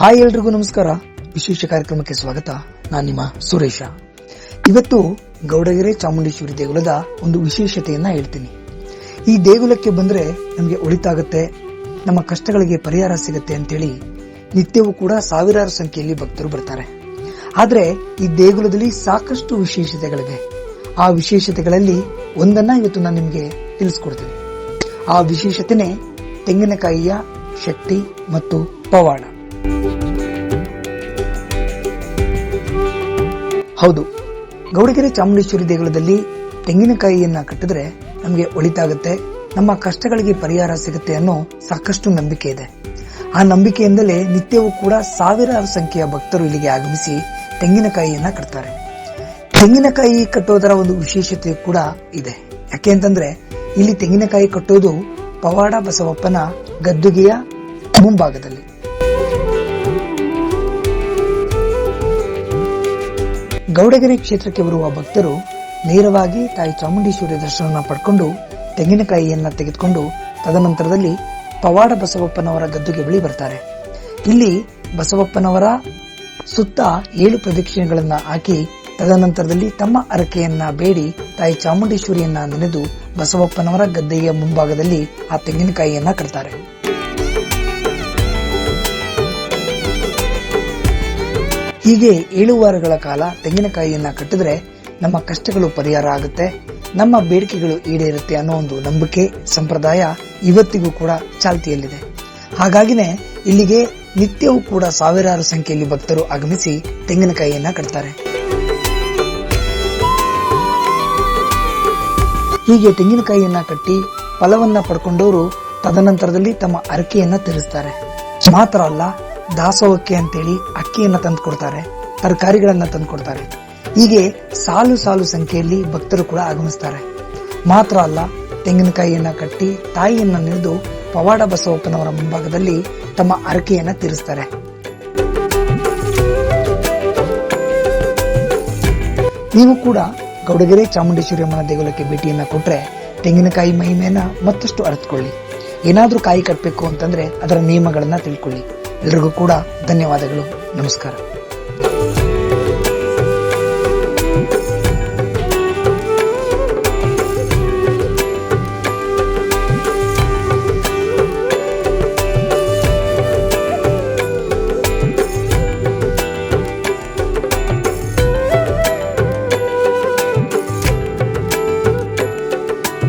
Hi ಎಲ್ರಿಗೂ ನಮಸ್ಕಾರ. ವಿಶೇಷ ಕಾರ್ಯಕ್ರಮಕ್ಕೆ ಸ್ವಾಗತ. ನಾನು ನಿಮ್ಮ ಸುರೇಶ. ಇವತ್ತು ಗೌಡಗೆರೆ ಚಾಮುಂಡೇಶ್ವರಿ ದೇಗುಲದ ಒಂದು ವಿಶೇಷತೆಯನ್ನ ಹೇಳ್ತೀನಿ. ಈ ದೇಗುಲಕ್ಕೆ ಬಂದ್ರೆ ನಮಗೆ ಒಳಿತಾಗುತ್ತೆ, ನಮ್ಮ ಕಷ್ಟಗಳಿಗೆ ಪರಿಹಾರ ಸಿಗುತ್ತೆ ಅಂತೇಳಿ ನಿತ್ಯವೂ ಕೂಡ ಸಾವಿರಾರು ಸಂಖ್ಯೆಯಲ್ಲಿ ಭಕ್ತರು ಬರ್ತಾರೆ. ಆದ್ರೆ ಈ ದೇಗುಲದಲ್ಲಿ ಸಾಕಷ್ಟು ವಿಶೇಷತೆಗಳಿವೆ. ಆ ವಿಶೇಷತೆಗಳಲ್ಲಿ ಒಂದನ್ನ ಇವತ್ತು ನಾನು ನಿಮಗೆ ತಿಳಿಸ್ಕೊಡ್ತೀನಿ. ಆ ವಿಶೇಷತೆನೇ ತೆಂಗಿನಕಾಯಿಯ ಶಕ್ತಿ ಮತ್ತು ಪವಾಡ. ಹೌದು, ಗೌಡಗೆರೆ ಚಾಮುಂಡೇಶ್ವರಿ ದೇಗುಲದಲ್ಲಿ ತೆಂಗಿನಕಾಯಿಯನ್ನ ಕಟ್ಟಿದ್ರೆ ನಮಗೆ ಒಳಿತಾಗುತ್ತೆ, ನಮ್ಮ ಕಷ್ಟಗಳಿಗೆ ಪರಿಹಾರ ಸಿಗುತ್ತೆ ಅನ್ನೋ ಸಾಕಷ್ಟು ನಂಬಿಕೆ ಇದೆ. ಆ ನಂಬಿಕೆಯಿಂದಲೇ ನಿತ್ಯವೂ ಕೂಡ ಸಾವಿರಾರು ಸಂಖ್ಯೆಯ ಭಕ್ತರು ಇಲ್ಲಿಗೆ ಆಗಮಿಸಿ ತೆಂಗಿನಕಾಯಿಯನ್ನ ಕಟ್ತಾರೆ. ತೆಂಗಿನಕಾಯಿ ಕಟ್ಟೋದರ ಒಂದು ವಿಶೇಷತೆ ಕೂಡ ಇದೆ. ಯಾಕೆ ಅಂತಂದ್ರೆ, ಇಲ್ಲಿ ತೆಂಗಿನಕಾಯಿ ಕಟ್ಟೋದು ಪವಾಡ ಬಸವಪ್ಪನ ಗದ್ದುಗೆಯ ಮುಂಭಾಗದಲ್ಲಿ. ಗೌಡಗೆರೆ ಕ್ಷೇತ್ರಕ್ಕೆ ಬರುವ ಭಕ್ತರು ನೇರವಾಗಿ ತಾಯಿ ಚಾಮುಂಡೇಶ್ವರಿ ದರ್ಶನವನ್ನು ಪಡ್ಕೊಂಡು ತೆಂಗಿನಕಾಯಿಯನ್ನ ತೆಗೆದುಕೊಂಡು ತದನಂತರದಲ್ಲಿ ಪವಾಡ ಬಸವಪ್ಪನವರ ಗದ್ದುಗೆ ಬಳಿ ಬರ್ತಾರೆ. ಇಲ್ಲಿ ಬಸವಪ್ಪನವರ ಸುತ್ತ ಏಳು ಪ್ರದಕ್ಷಿಣೆಗಳನ್ನ ಹಾಕಿ ತದನಂತರದಲ್ಲಿ ತಮ್ಮ ಅರಕೆಯನ್ನ ಬೇಡಿ ತಾಯಿ ಚಾಮುಂಡೇಶ್ವರಿಯನ್ನ ನೆನೆದು ಬಸವಪ್ಪನವರ ಗದ್ದೆಯ ಮುಂಭಾಗದಲ್ಲಿ ಆ ತೆಂಗಿನಕಾಯಿಯನ್ನ ಕಟ್ತಾರೆ. ಹೀಗೆ ಏಳು ವಾರಗಳ ಕಾಲ ತೆಂಗಿನಕಾಯಿಯನ್ನ ಕಟ್ಟಿದ್ರೆ ನಮ್ಮ ಕಷ್ಟಗಳು ಪರಿಹಾರ ಆಗುತ್ತೆ. ನಮ್ಮ ಬೇಡಿಕೆಗಳು ಈಡೇರುತ್ತೆ ಅನ್ನೋ ಒಂದು ನಂಬಿಕೆ ಸಂಪ್ರದಾಯ ಇವತ್ತಿಗೂ ಕೂಡ ಚಾಲ್ತಿಯಲ್ಲಿದೆ. ಹಾಗಾಗಿನೇ ಇಲ್ಲಿಗೆ ನಿತ್ಯವೂ ಕೂಡ ಸಾವಿರಾರು ಸಂಖ್ಯೆಯಲ್ಲಿ ಭಕ್ತರು ಆಗಮಿಸಿ ತೆಂಗಿನಕಾಯಿಯನ್ನ ಕಟ್ತಾರೆ. ಹೀಗೆ ತೆಂಗಿನಕಾಯಿಯನ್ನ ಕಟ್ಟಿ ಫಲವನ್ನ ಪಡ್ಕೊಂಡವರು ತದನಂತರದಲ್ಲಿ ತಮ್ಮ ಅರಕೆಯನ್ನ ತೀರಿಸ್ತಾರೆ. ಮಾತ್ರ ಅಲ್ಲ ದಾಸೋಹಕ್ಕೆ ಅಂತೇಳಿ ಅಕ್ಕಿಯನ್ನ ತಂದು ಕೊಡ್ತಾರೆ, ತರಕಾರಿಗಳನ್ನ ತಂದು ಕೊಡ್ತಾರೆ. ಹೀಗೆ ಸಾಲು ಸಾಲು ಸಂಖ್ಯೆಯಲ್ಲಿ ಭಕ್ತರು ಕೂಡ ಆಗಮಿಸ್ತಾರೆ. ಮಾತ್ರ ಅಲ್ಲ, ತೆಂಗಿನಕಾಯಿಯನ್ನ ಕಟ್ಟಿ ತಾಯಿಯನ್ನ ನೆನೆದು ಪವಾಡ ಬಸವಪ್ಪನವರ ಮುಂಭಾಗದಲ್ಲಿ ತಮ್ಮ ಅರಕೆಯನ್ನ ತೀರಿಸ್ತಾರೆ. ನೀವು ಕೂಡ ಗೌಡಗೆರೆ ಚಾಮುಂಡೇಶ್ವರಿ ಅಮ್ಮನ ದೇಗುಲಕ್ಕೆ ಭೇಟಿಯನ್ನ ಕೊಟ್ಟರೆ ತೆಂಗಿನಕಾಯಿ ಮಹಿಮೆಯನ್ನ ಮತ್ತಷ್ಟು ಅರ್ಥಕೊಳ್ಳಿ ಏನಾದರೂ ಕಾಯಿ ಕಟ್ಟಬೇಕು ಅಂತಂದ್ರೆ ಅದರ ನಿಯಮಗಳನ್ನ ತಿಳ್ಕೊಳ್ಳಿ. ಎಲ್ರಿಗೂ ಕೂಡ ಧನ್ಯವಾದಗಳು. ನಮಸ್ಕಾರ.